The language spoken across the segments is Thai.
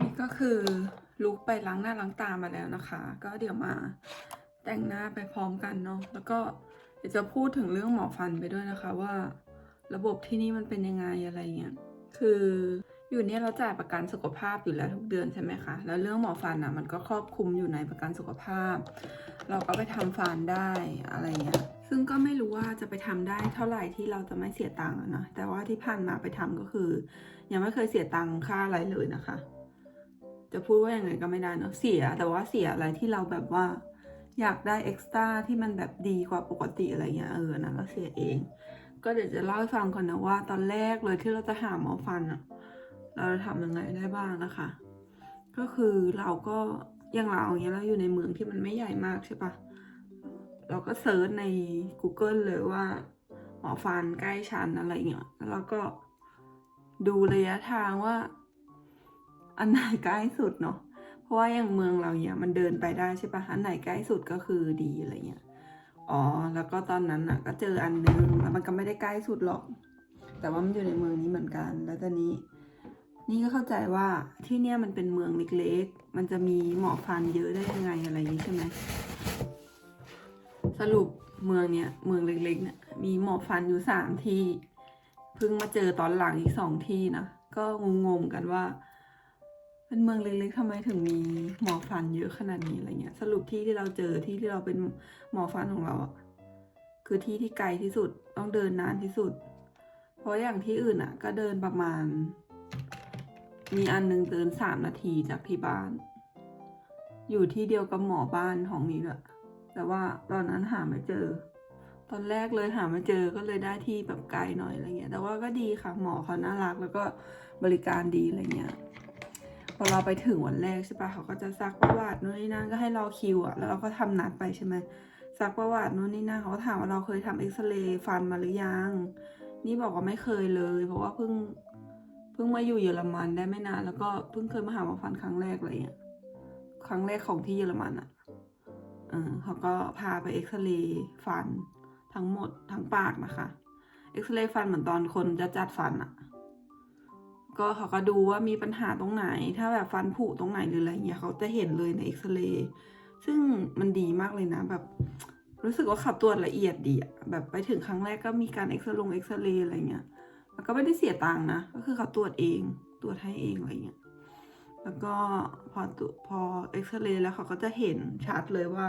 นี่ก็คือลุกไปล้างหน้าล้างตามาแล้วนะคะ ก็เดี๋ยวมาแต่งหน้าไปพร้อมกันเนาะแล้วก็เดี๋ยวจะพูดถึงเรื่องหมอฟันไปด้วยนะคะว่า ระบบที่นี่มันเป็นยังไงอะไรเงี้ยคืออยู่เนี่ยเราจ่ายประกันสุขภาพอยู่แล้วทุกเดือนใช่ไหมคะแล้วเรื่องหมอฟันอะมันก็ครอบคลุมอยู่ในประกันสุขภาพ เราก็ไปทำฟันได้อะไรเงี้ยซึ่งก็ไม่รู้ว่าจะไปทำได้เท่าไหร่ที่เราจะไม่เสียตังค์นะแต่ว่าที่ผ่านมาไปทำก็คือ ยังไม่เคยเสียตังค่าอะไรเลยนะคะ จะพูดว่าอยังไงก็ไม่ได้เนอะเสีย แต่ว่าเสียอะไรที่เราแบบว่า อยากได้เอ็กซ์ตร้าที่มันแบบดีกว่าปกติอะไรเงี้ยเออนะเราเสียเอง ก็เดี๋ยวจะเล่าให้ฟังก่อนนะว่า ตอนแรกเลยที่เราจะหาหมอฟันอะเราจะทำยังไงได้บ้างนะคะ ก็คือเราก็อย่างเราอย่างเงี้ยเราอยู่ในเมืองที่มันไม่ใหญ่มากใช่ปะเราก็เซิร์ชใน Google เลยว่า หมอฟันใกล้ฉันอะไรเงี้ยแล้วเราก็ดูระยะทางว่า อันไหนใกล้สุดเนาะเพราะว่าอย่างเมืองเราเนี่ยมันเดินไปได้ใช่ปะอันไหนใกล้สุดก็คือดีอะไรเงี้ยอ๋อแล้วก็ตอนนั้นอะ ก็เจออันนึงแล้วมันก็ไม่ได้ใกล้สุดหรอก แต่ว่ามันอยู่ในเมืองนี้เหมือนกัน แล้วตอนนี้ นี่ก็เข้าใจว่าที่เนี่ยมันเป็นเมืองเล็กๆมันจะมีหมอฟันเยอะได้ยังไงอะไรอย่างนี้ใช่ไหมสรุปเมืองเนี่ยเมืองเล็กๆเนี่ยมีหมอฟันอยู่สามที่เพิ่งมาเจอตอนหลังอีกสองที่นะก็งงๆกันว่า เป็นเมืองเล็กๆทำไมถึงมีหมอฟันเยอะขนาดนี้อะไรเงี้ย สรุปที่ที่เราเจอที่ที่เราเป็นหมอฟันของเราอะคือที่ที่ไกลที่สุดต้องเดินนานที่สุด เพราะอย่างที่อื่นอะก็เดินประมาณ มีอันหนึงเดินสามนาทีจากที่บ้าน อยู่ที่เดียวกับหมอบ้านของนี้ด้วยแต่ว่าตอนนั้นหาไม่เจอ ตอนแรกเลยหาไม่เจอก็เลยได้ที่แบบไกลหน่อยอะไรเงี้ย แต่ว่าก็ดีค่ะหมอเขาน่ารักแล้วก็บริการดีอะไรเงี้ย พอเราไปถึงวันแรกใช่ปะเขาก็จะซักประวัตินู่นนี่นั่นก็ให้รอคิวอะแล้วเราก็ทำนัดไปใช่ไหมซักประวัตินู่นนี่นั่นเขาก็ถามว่าเราเคยทำเอ็กซเรย์ฟันมาหรือยัง นี่บอกว่าไม่เคยเลย เพราะว่าเพิ่งเพิ่งมาอยู่เยอรมันได้ไม่นานแล้วก็เพิ่งเคยมาหาหมอฟันครั้งแรกอะไรเงี้ยครั้งแรกของที่เยอรมันอะเออเขาก็พาไปเอ็กซเรย์ฟันทั้งหมดทั้งปากนะคะ เอ็กซเรย์ฟันเหมือนตอนคนจะจัดฟันอะ ก็เขาก็ดูว่ามีปัญหาตรงไหน ถ้าแบบฟันผุตรงไหนหรืออะไรเงี้ยเขาจะเห็นเลยในเอ็กซเรย์ซึ่งมันดีมากเลยนะแบบ รู้สึกว่าขับตรวจละเอียดดีอะแบบไปถึงครั้งแรกก็มีการเอ็กซลงเอ็กซเรย์อะไรเงี้ยแล้วก็ไม่ได้เสียตังค์นะ ก็คือเขาตรวจเองตรวจให้เองอะไรเงี้ยแล้วก็พอตุพอเอ็กซเรย์แล้วเขาก็จะเห็นชัดเลยว่า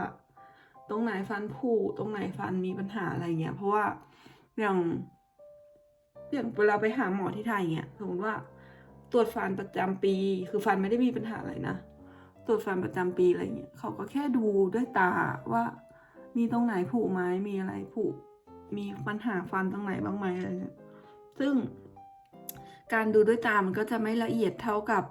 ตรงไหนฟันผุตรงไหนฟันมีปัญหาอะไรเงี้ยเพราะว่าอย่างอย่างเวลาไปหาหมอที่ไทยเงี้ยสมมติว่า ตรวจฟันประจำปี คือฟันไม่ได้มีปัญหาอะไรนะ ตรวจฟันประจำปีอะไรเงี้ยเขาก็แค่ดูด้วยตาว่ามีตรงไหนผุไหมมีอะไรผุมีปัญหาฟันตรงไหนบ้างไหมอะไรเงี้ยซึ่งการดูด้วยตามันก็จะไม่ละเอียดเท่ากับ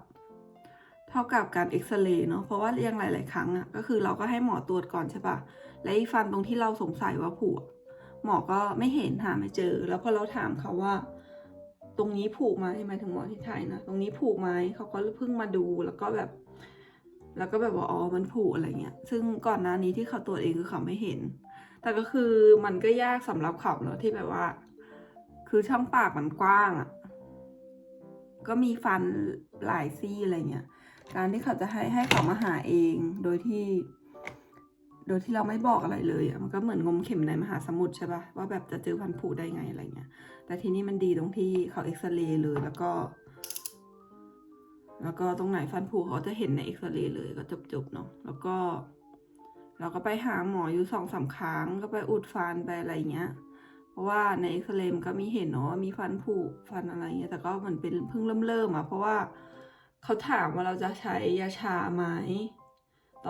เท่ากับการเอ็กซเรย์เนาะเพราะว่าอย่างหลาย ๆ ครั้งอะก็คือเราก็ให้หมอตรวจก่อนใช่ปะและฟันตรงที่เราสงสัยว่าผุหมอก็ไม่เห็นหาไม่เจอ แล้วพอเราถามเขาว่า ตรงนี้ผุไหมหมายถึงหมอที่ไทยนะตรงนี้ผุไหมเขาก็เพิ่งมาดูแล้วก็แบบ แล้วก็แบบว่าอ๋อมันผุอะไรเงี้ย ซึ่งก่อนหน้านี้ที่เขาตรวจเองคือเขาไม่เห็น แต่ก็คือมันก็ยากสำหรับเขาเนอะที่แบบว่า คือช่องปากมันกว้างอะ่ะก็มีฟันหลายซี่อะไรเงี้ยการที่เขาจะให้ให้เขามาหาเองโดยที่ โดยที่เราไม่บอกอะไรเลยอะมันก็เหมือนงมเข็มในมหาสมุทรใช่ปะว่าแบบจะเจอฟันผุได้ไงอะไรเงี้ย แต่ทีนี้มันดีตรงที่เขาเอ็กซเรย์เลยแล้วก็ แล้วก็ตรงไหนฟันผุเขาจะเห็นในเอ็กซเรย์เลยก็จบๆเนาะแล้วก็เราก็ไปหาหมออยู่สองสามครั้งก็ไปอุดฟันไปอะไรเงี้ย เพราะว่าในเอ็กซเรย์มันก็มีเห็นเนาะว่ามีฟันผุฟันอะไรเงี้ยแต่ก็เหมือนเป็นเพิ่งเริ่มเริ่มๆอะเพราะว่าเขาถามว่าเราจะใช้ยาชาไหม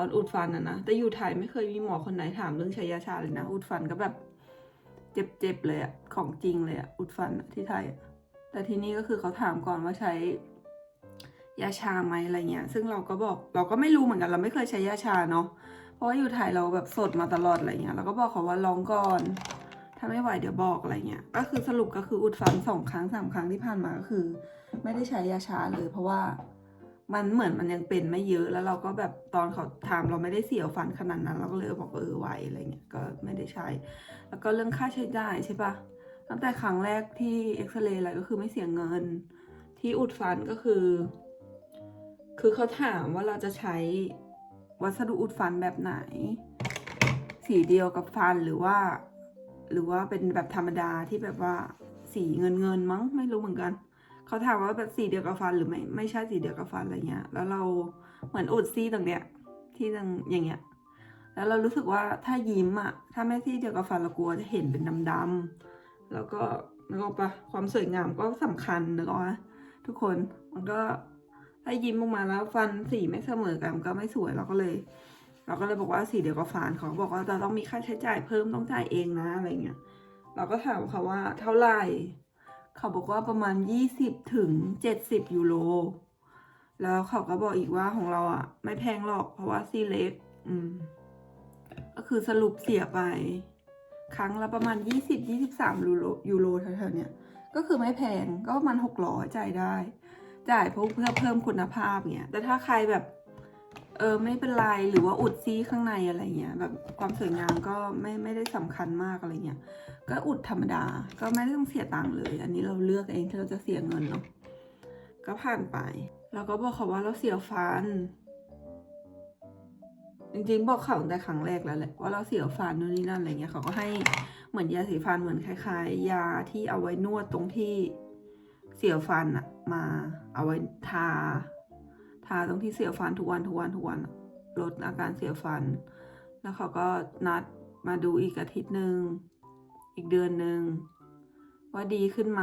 ตอนอุดฟันอะนะ แต่อยู่ไทยไม่เคยมีหมอคนไหนถามเรื่องใช้ยาชาเลยนะ อุดฟันก็แบบเจ็บๆเลยอะของจริงเลยอะอุดฟันที่ไทย แต่ที่นี่ก็คือเขาถามก่อนว่าใช้ยาชาไหมอะไรเงี้ย ซึ่งเราก็บอกเราก็ไม่รู้เหมือนกันเราไม่เคยใช้ยาชาเนาะ เพราะว่าอยู่ไทยเราแบบสดมาตลอดอะไรเงี้ย เราก็บอกเขาว่าลองก่อน ถ้าไม่ไหวเดี๋ยวบอกอะไรเงี้ย ก็คือสรุปก็คืออุดฟันสองครั้งสามครั้งที่ผ่านมาก็คือ ไม่ได้ใช้ยาชาเลยเพราะว่า มันเหมือนมันยังเป็นไม่เยอะแล้วเราก็แบบตอนเขาถามเราไม่ได้เสียวฟันขนาดนั้น เราก็เลยบอกเออไหวอะไรเงี้ยก็ไม่ได้ใช้ แล้วก็เรื่องค่าใช้จ่ายใช่ปะตั้งแต่ครั้งแรกที่เอ็กซเรย์อะไรก็คือไม่เสียเงิน ที่อุดฟันก็คือ คือเขาถามว่าเราจะใช้วัสดุอุดฟันแบบไหน สีเดียวกับฟันหรือว่า หรือว่าเป็นแบบธรรมดาที่แบบว่าสีเงินเงินมั้งไม่รู้เหมือนกัน เขาถามว่าแบบสีเดียวกับฟันหรือไม่ไม่ใช่สีเดียวกับฟันอะไรเงี้ย แล้วเราเหมือนอุดซี่ตรงเนี้ย ที่ตรงอย่างเงี้ย แล้วเรารู้สึกว่าถ้ายิ้มอะถ้าไม่ที่เดียวกับฟันเรากลัวจะเห็นเป็นดำๆแล้วก็นึกออกปะความสวยงามก็สำคัญนึกออกปะทุกคนมันก็ถ้ายิ้มออกมาแล้วฟันสีไม่เสมอกันมันก็ไม่สวยเราก็เลย เราก็เลยบอกว่าสีเดียวกับฟันเขาบอกว่าจะต้องมีค่าใช้จ่ายเพิ่มต้องจ่ายเองนะอะไรเงี้ยเราก็ถามเขาว่าเท่าไหร่ เขาบอกว่าประมาณยี่สิบถึงเจ็ดสิบยูโร แล้วเขาก็บอกอีกว่าของเราอะ ไม่แพงหรอกเพราะว่าซี่เล็ก อืม ก็คือสรุปเสียไป ครั้งละประมาณยี่สิบยี่สิบสามยูโรยูโรแถวๆเนี้ยก็คือไม่แพงก็ประมาณหกร้อยจ่ายได้ จ่ายเพื่อเพื่อเพิ่มคุณภาพเนี่ย แต่ถ้าใครแบบ เออไม่เป็นไรหรือว่าอุดซี่ข้างในอะไรเงี้ยแบบความสวยงามก็ไม่ไม่ได้สำคัญมากอะไรเงี้ยก็อุดธรรมดาก็ไม่ได้ต้องเสียตังค์เลย อันนี้เราเลือกเองที่เราจะเสียเงินเนาะก็ผ่านไปเราก็บอกเขาว่าเราเสียวฟัน จริงๆบอกเขาตั้งแต่ครั้งแรกแล้วแหละว่าเราเสียวฟันนู่นนี่นั่นอะไรเงี้ยเขาก็ให้เหมือนยาสีฟันเหมือนคล้าย ๆ ยาที่เอาไว้นวดตรงที่เสียวฟันอะมาเอาไว้ทา ทาตรงที่เสียวฟันทุกวันทุกวันทุกวันลดอาการเสียวฟัน แล้วเขาก็นัดมาดูอีกอาทิตย์หนึ่งอีกเดือนหนึ่งว่าดีขึ้นไหม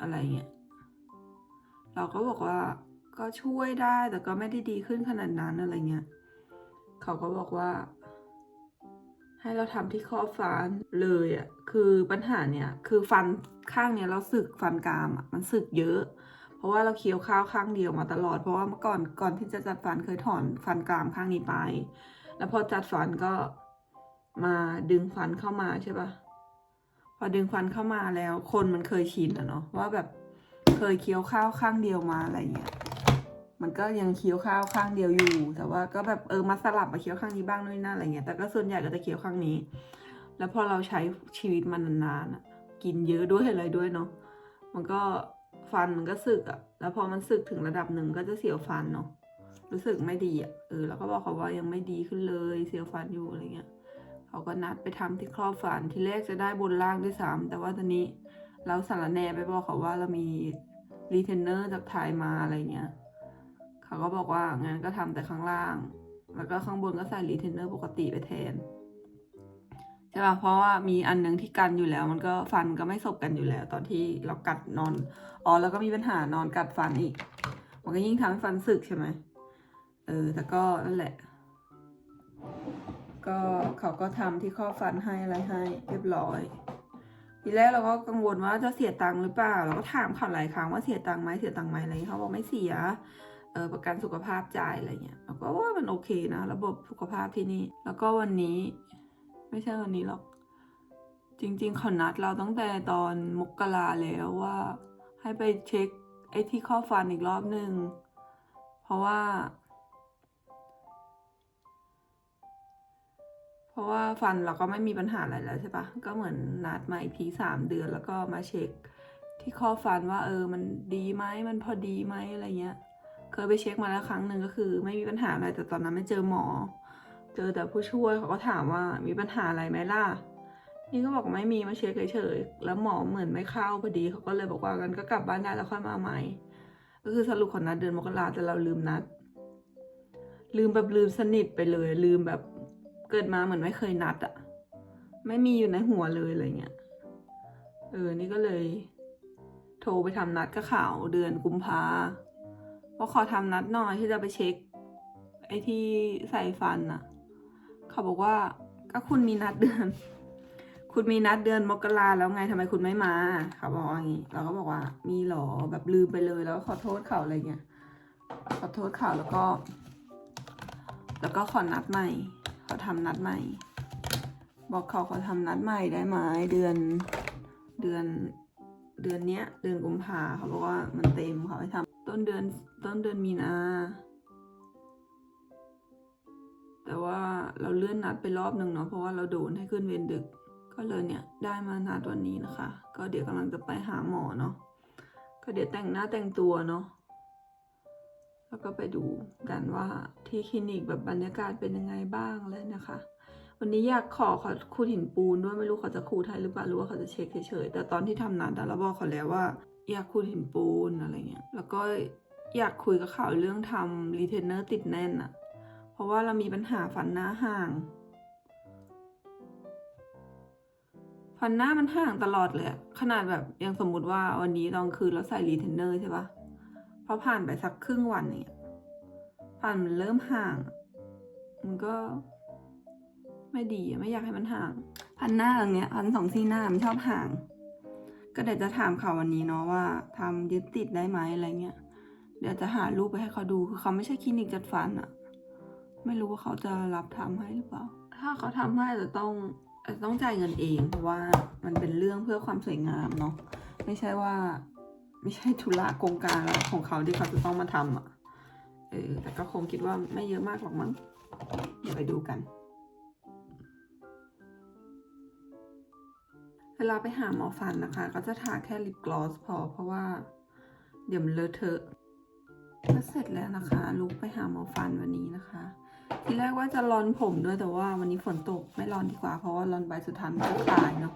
อะไรเงี้ยเราก็บอกว่าก็ช่วยได้แต่ก็ไม่ได้ดีขึ้นขนาดนั้นอะไรเงี้ยเขาก็บอกว่า ให้เราทำที่ข้อฟันเลยอะ่ะคือปัญหาเนี่ยคือฟันข้างเนี้ยเราสึกฟันกรามอะ่ะมันสึกเยอะ เพราะว่าเราเคี้ยวข้าวข้างเดียวมาตลอด เพราะว่าเมื่อก่อนก่อนที่จะจัดฟันเคยถอนฟันกรามข้างนี้ไป แล้วพอจัดฟันก็มาดึงฟันเข้ามาใช่ปะพอดึงฟันเข้ามาแล้ว คนมันเคยชินอะเนาะว่าแบบเคยเคี้ยวข้าวข้างเดียวมาอะไรเงี้ยมันก็ยังเคี้ยวข้าวข้างเดียวอยู่ แต่ว่าก็แบบเออมาสลับมาเคี้ยวข้างนี้บ้างนู่นนั่นอะไรเงี้ย แต่ก็ส่วนใหญ่ก็จะเคี้ยวข้างนี้ แล้วพอเราใช้ชีวิตมันนานๆกินเยอะด้วยอะไรด้วยเนาะ มันก็ ฟันมันก็สึกอะแล้วพอมันสึกถึงระดับหนึ่งก็จะเสียวฟันเนาะรู้สึกไม่ดีอะเออแล้วก็บอกเขาว่ายังไม่ดีขึ้นเลยเสียวฟันอยู่อะไรเงี้ยเขาก็นัดไปทำที่ครอบฟันที่แรกจะได้บนล่างด้วยซ้ำแต่ว่าตอนนี้เราสารแนไปบอกเขาว่าเรามีรีเทนเนอร์จากไทยมาอะไรเงี้ยเขาก็บอกว่างั้นก็ทำแต่ข้างล่าง แล้วก็ข้างบนก็ใส่รีเทนเนอร์ปกติไปแทน ใช่ป่ะเพราะว่ามีอันหนึงที่กันอยู่แล้ว มันก็ฟันก็ไม่สบกันอยู่แล้ว ตอนที่เรากัดนอนอ๋อแล้วก็มีปัญหานอนกัดฟันอีก มันก็ยิ่งทำให้ฟันสึกใช่ไหมเออแต่ก็นั่นแหละ ก็เขาก็ทำที่ข้อฟันให้อะไรให้ เรียบร้อย ทีแรกเราก็กังวลว่าจะเสียตังค์หรือเปล่าเราก็ถามเขาหลายครั้งว่าเสียตังค์ไหมเสียตังค์ไหมอะไรเขาบอกไม่เสียเออประกันสุขภาพจ่ายอะไรเงี้ยเราก็ว่ามันโอเคนะ ระบบสุขภาพที่นี่ แล้วก็วันนี้ ไม่ใช่วันนี้หรอก จริงๆเขานัดเราตั้งแต่ตอนมกราแล้วว่า ให้ไปเช็คไอ้ที่ข้อฟันอีกรอบหนึ่งเพราะว่า เพราะว่าฟันเราก็ไม่มีปัญหาอะไรแล้วใช่ปะก็เหมือนนัดมาอีกทีสามเดือนแล้วก็มาเช็คที่ข้อฟันว่าเออมันดีไหมมันพอดีไหมอะไรเงี้ย เคยไปเช็คมาแล้วครั้งหนึ่งก็คือ ไม่มีปัญหาอะไรแต่ตอนนั้นไม่เจอหมอ เจอแต่ผู้ช่วยเขาก็ถามว่ามีปัญหาอะไรไหมล่ะ นี่ก็บอกไม่มีมาเช็คเฉยๆแล้วหมอเหมือนไม่เข้าพอดีเขาก็เลยบอกว่างั้นก็กลับบ้านได้แล้วค่อยมาใหม่ ก็คือสรุปของนัดเดือนมกราแต่เราลืมนัด ลืมแบบลืมสนิทไปเลย ลืมแบบเกิดมาเหมือนไม่เคยนัดอะไม่มีอยู่ในหัวเลยอะไรเงี้ยเออนี่ก็เลย โทรไปทำนัดกับข่าวเดือนกุมภาเพราะขอทำนัดหน่อยที่จะไปเช็ค ไอ้ที่ใส่ฟันอะ เขาบอกว่าก็คุณมีนัดเดือน คุณมีนัดเดือนมกราแล้วไงทำไมคุณไม่มาเขาบอกอย่างนี้เราก็บอกว่า มีหรอแบบลืมไปเลยแล้วขอโทษเขาอะไรเงี้ยขอโทษเขาแล้วก็ แล้วก็ขอนัดใหม่ขอทำนัดใหม่ บอกเขาขอทำนัดใหม่ได้ไหมเดือนเดือนเดือนเนี้ยเดือนกุมภาเขาบอกว่ามันเต็มเขาให้ทำต้นเดือนต้นเดือนมีนา แต่ว่าเราเลื่อนนัดไปรอบหนึ่งเนาะเพราะว่าเราโดนให้ขึ้นเวรดึก ก็เลยเนี่ยได้มานัดวันนี้นะคะ ก็เดี๋ยวกำลังจะไปหาหมอเนาะก็เดี๋ยวแต่งหน้าแต่งตัวเนาะแล้วก็ไปดูกันว่าที่คลินิกแบบบรรยากาศเป็นยังไงบ้างเลยนะคะ วันนี้อยากขอขาขูดหินปูนด้วยไม่รู้เขาจะขูดให้หรือเปล่าหรือว่าเขาจะเช็คเฉยๆแต่ตอนที่ทำนัดอะเราบอกเขาแล้วว่าอยากขูดหินปูนอะไรเงี้ยแล้วก็อยากคุยกับเขาเรื่องทำรีเทนเนอร์ติดแน่นอะ ราะว่าเรามีปัญหาฟันหน้าห่าง ฟันหน้ามันห่างตลอดเลย ขนาดแบบย่างสมมุติว่าวันนี้ตอนคืนเราใส่รีเทนเนอร์ใช่ปะพอผ่านไปสักครึ่งวันเนี่ยฟันมันเริ่มห่าง มันก็ ไม่ดีอะไม่อยากให้มันห่าง พันหน้าอย่างเนี้ยพันสองซี่หน้ามันชอบห่าง ก็เดี๋ยวจะถามเขาวันนี้เนาะว่าทำยึดติดได้ไหมอะไรเงี้ย เดี๋ยวจะหารูปไปให้เขาดูคือเขาไม่ใช่คลินิกจัดฟันอะ ไม่รู้ว่าเขาจะรับทำให้หรือเปล่า ถ้าเขาทำให้จะต้องอาจจะต้องจ่ายเงินเอง เพราะว่ามันเป็นเรื่องเพื่อความสวยงามเนาะไม่ใช่ว่า ไม่ใช่ธุระโกงการของเขาที่เขาจะต้องมาทำอะเออแต่ก็คงคิดว่าไม่เยอะมากหรอกมั้งเดี๋ยวไปดูกัน เวลาไปหาหมอฟันนะคะ ก็จะทาแค่ลิปกลอสพอเพราะว่า เดี๋ยวมันเลอะเทอะก็เสร็จแล้วนะคะ ลุกไปหาหมอฟันวันนี้นะคะ ทีแรกว่าจะร้อนผมด้วยแต่ว่าวันนี้ฝนตกไม่ร้อนดีกว่าเพราะว่าร้อนใบสุดท้ายมันก็ตายเนาะ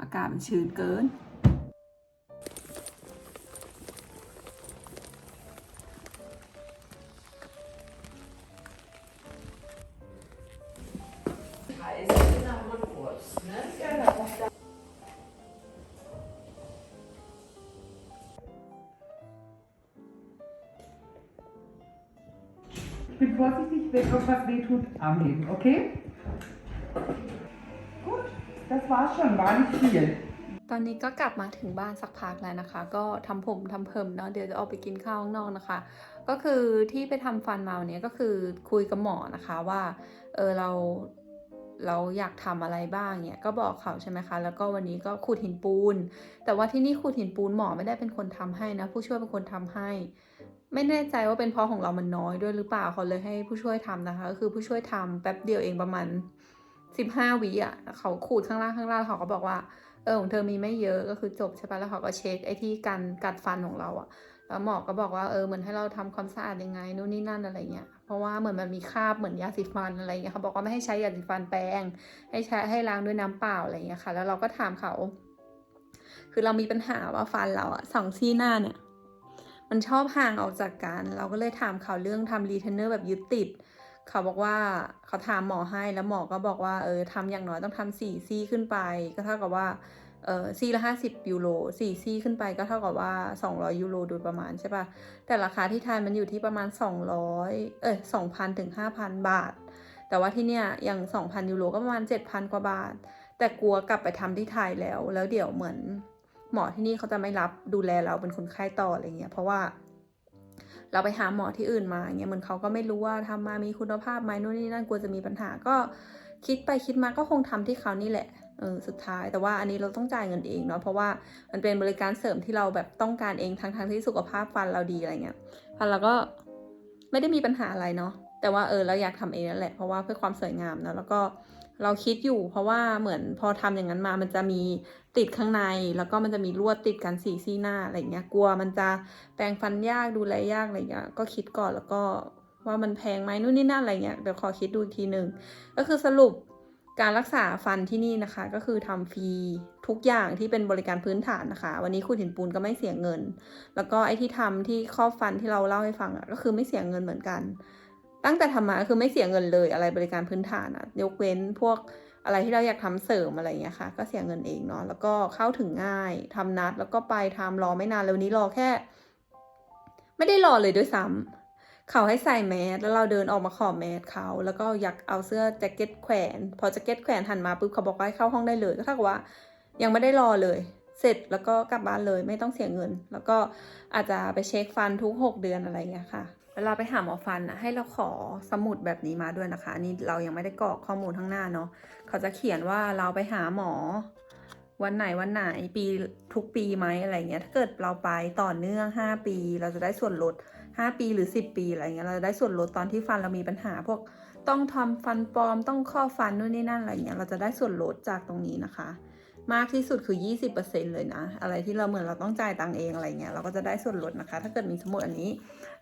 อากาศมันชื้นเกิน wenn irgendwas wehtut, Arm heben, okay? Gut, das war's schon, war nicht viel. ตอนนี้ก็กลับมาถึงบ้านสักพักแล้วนะคะ ก็ทำผมทำเพิ่มเนาะเดี๋ยวจะออกไปกินข้าวข้างนอกนะคะ ก็คือที่ไปทำฟันมาวันนี้ก็คือคุยกับหมอนะคะว่าเออเราเราอยากทำอะไรบ้างเนี่ยก็บอกเขาใช่ไหมคะ แล้วก็วันนี้ก็ขูดหินปูน แต่ว่าที่นี่ขูดหินปูนหมอไม่ได้เป็นคนทำให้นะ ผู้ช่วยเป็นคนทำให้ ไม่แน่ใจว่าเป็นเพราะของเรามันน้อยด้วยหรือเปล่าเขาเลยให้ผู้ช่วยทำนะคะ ก็คือผู้ช่วยทำแป๊บเดียวเองประมาณสิบห้าวิอะเขาขูดข้างล่างข้างล่างเขาก็บอกว่าเออของเธอมีไม่เยอะก็คือจบใช่ปะแล้วเขาก็เช็คไอ้ที่การกัดฟันของเราอะแล้วหมอก็บอกว่าเออเหมือนให้เราทำความสะอาดยังไงนู่นนี่นั่นอะไรเงี้ยเพราะว่าเหมือนมันมีคราบเหมือนยาสีฟันอะไรเงี้ยเขาบอกว่าไม่ให้ใช้ยาสีฟันแปรงให้ใช้ให้ล้างด้วยน้ำเปล่าอะไรเงี้ยค่ะ แล้วเราก็ถามเขา คือเรามีปัญหาว่าฟันเราอะสองซี่หน้าเนี่ย มันชอบห่างออกจากกัน เราก็เลยถามเขาเรื่องทำรีเทนเนอร์แบบยึดติด เขาบอกว่าเขาถามหมอให้แล้วหมอก็บอกว่าเออทำอย่างน้อยต้องทำสี่ซี่ขึ้นไป ก็เท่ากับว่าเออซี่ละห้าสิบยูโรสี่ซี่ขึ้นไปก็เท่ากับว่าสองร้อยยูโรโดยประมาณใช่ปะแต่ราคาที่ไทยมันอยู่ที่ประมาณสองร้อยเออสองพันถึงห้าพันบาท แต่ว่าที่เนี่ยอย่างสองพันยูโรก็ประมาณเจ็ดพันกว่าบาท แต่กลัวกลับไปทำที่ไทยแล้ว แล้วเดี๋ยวเหมือน หมอที่นี่เขาจะไม่รับดูแลเราเป็นคนไข้ต่ออะไรเงี้ยเพราะว่า เราไปหาหมอที่อื่นมาเงี้ยเหมือนเขาก็ไม่รู้ว่าทำมามีคุณภาพไหมนู่นนี่นั่นกลัวจะมีปัญหาก็คิดไปคิดมาก็คงทำที่เขานี่แหละเออสุดท้ายแต่ว่าอันนี้เราต้องจ่ายเงินเองเนาะเพราะว่ามันเป็นบริการเสริมที่เราแบบต้องการเองทั้งทางที่สุขภาพฟันเราดีอะไรเงี้ยฟันเราก็ไม่ได้มีปัญหาอะไรเนาะแต่ว่าเออเราอยากทำเองนั่นแหละเพราะว่าเพื่อความสวยงามเนาะแล้วก็ เราคิดอยู่เพราะว่าเหมือนพอทำอย่างนั้นมา มันจะมีติดข้างใน แล้วก็มันจะมีลวดติดกันสี่ซี่หน้าอะไรเงี้ยกลัวมันจะแปรงฟันยากดูแลยากอะไรเงี้ยก็คิดก่อนแล้วก็ว่ามันแพงไหมนู่นนี่นั่นอะไรเงี้ยเดี๋ยวขอคิดดูอีกทีหนึ่งก็คือสรุปการรักษาฟันที่นี่นะคะ ก็คือทำฟรีทุกอย่างที่เป็นบริการพื้นฐานนะคะ วันนี้คุณหินปูนก็ไม่เสียเงิน แล้วก็ไอ้ที่ทำที่ครอบฟันที่เราเล่าให้ฟังก็คือไม่เสียเงินเหมือนกัน ตั้งแต่ทำมาคือไม่เสียเงินเลยอะไรบริการพื้นฐานอะยกเว้นพวกอะไรที่เราอยากทำเสริมอะไรเงี้ยค่ะ ก็เสียเงินเองเนาะแล้วก็เข้าถึงง่ายทำนัด แล้วก็ไปทำรอไม่นานแล้วนี้รอแค่ ไม่ได้รอเลยด้วยซ้ำเขาให้ใส่แมสแล้วเราเดินออกมาขอแมสเขาแล้วก็อยากเอาเสื้อแจ็คเก็ตแขวน พอแจ็คเก็ตแขวนหันมาปุ๊บเขาบอกว่าให้เข้าห้องได้เลยก็เท่ากับว่า ยังไม่ได้รอเลย เสร็จแล้วก็กลับบ้านเลยไม่ต้องเสียเงิน แล้วก็อาจจะไปเช็คฟันทุก 6 เดือนอะไรเงี้ยค่ะ เวลาไปหาหมอฟันนะให้เราขอสมุดแบบนี้มาด้วยนะคะอันนี่เรายังไม่ได้กรอกข้อมูลข้างหน้าเนาะเขาจะเขียนว่าเราไปหาหมอ วันไหนวันไหนปีทุกปีไหมอะไรเงี้ยถ้าเกิดเราไปต่อเนื่อง 5 ปี เราจะได้ส่วนลด 5 ปีหรือ 10 ปีอะไรเงี้ยเราจะได้ส่วนลดตอนที่ฟันเรามีปัญหา พวกต้องทำฟันปลอมต้องข้อฟันนู่นนี่นั่นอะไรเงี้ยเราจะได้ส่วนลดจากตรงนี้นะคะ มากที่สุดคือ 20%เลยนะ อะไรที่เราเหมือนเราต้องจ่ายตังเองอะไรเงี้ยเราก็จะได้ส่วนลดนะคะ ถ้าเกิดมีสมุดอันนี้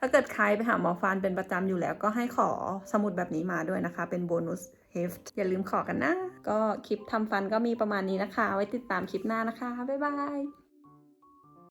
ถ้าเกิดใครไปหาหมอฟันเป็นประจำอยู่แล้วก็ให้ขอสมุดแบบนี้มาด้วยนะคะ เป็นโบนัสเฮฟอย่าลืมขอกันนะ ก็คลิปทำฟันก็มีประมาณนี้นะคะ ไว้ติดตามคลิปหน้านะคะ บ๊ายบาย